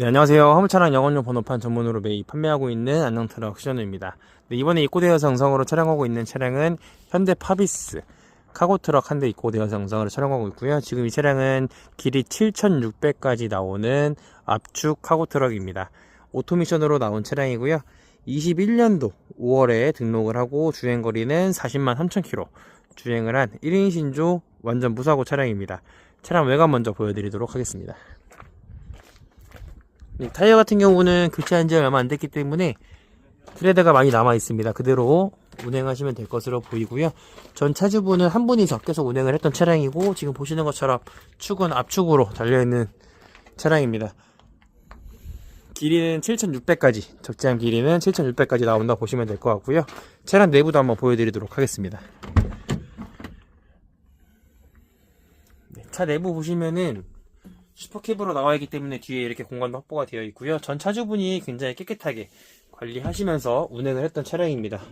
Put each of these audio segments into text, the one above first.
네, 안녕하세요. 화물차량 영업용 번호판 전문으로 매입 판매하고 있는 안녕트럭 시전우입니다. 네, 이번에 입고되어서 영상으로 촬영하고 있는 차량은 현대 파비스 카고트럭 한 대 입고되어서 영상으로 촬영하고 있고요. 지금 이 차량은 길이 7,600까지 나오는 압축 카고트럭입니다. 오토미션으로 나온 차량이고요. 21년도 5월에 등록을 하고 주행거리는 40만 3천 킬로 주행을 한 1인 신조 완전 무사고 차량입니다. 차량 외관 먼저 보여드리도록 하겠습니다. 네, 타이어 같은 경우는 교체한 지 얼마 안 됐기 때문에 트레드가 많이 남아 있습니다. 그대로 운행하시면 될 것으로 보이고요. 전 차주분은 한 분이서 계속 운행을 했던 차량이고 지금 보시는 것처럼 축은 압축으로 달려있는 차량입니다. 길이는 7,600까지 적재한 길이는 7,600까지 나온다 보시면 될 것 같고요. 차량 내부도 한번 보여드리도록 하겠습니다. 네, 차 내부 보시면은 슈퍼캡으로 나와 있기 때문에 뒤에 이렇게 공간도 확보가 되어 있고요. 전 차주분이 굉장히 깨끗하게 관리하시면서 운행을 했던 차량입니다.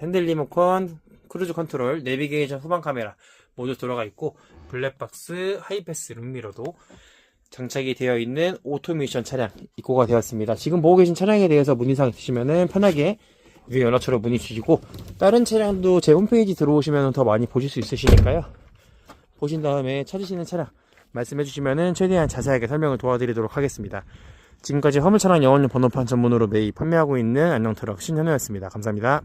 핸들 리모컨, 크루즈 컨트롤, 내비게이션 후방 카메라 모두 들어가 있고 블랙박스, 하이패스 룸미러도 장착이 되어 있는 오토미션 차량 입고가 되었습니다. 지금 보고 계신 차량에 대해서 문의사항 있으시면 편하게 위에 연락처로 문의 주시고 다른 차량도 제 홈페이지 들어오시면 더 많이 보실 수 있으시니까요. 보신 다음에 찾으시는 차량 말씀해 주시면 최대한 자세하게 설명을 도와드리도록 하겠습니다. 지금까지 화물차량 영업용 번호판 전문으로 매입 판매하고 있는 안녕트럭 신현우였습니다. 감사합니다.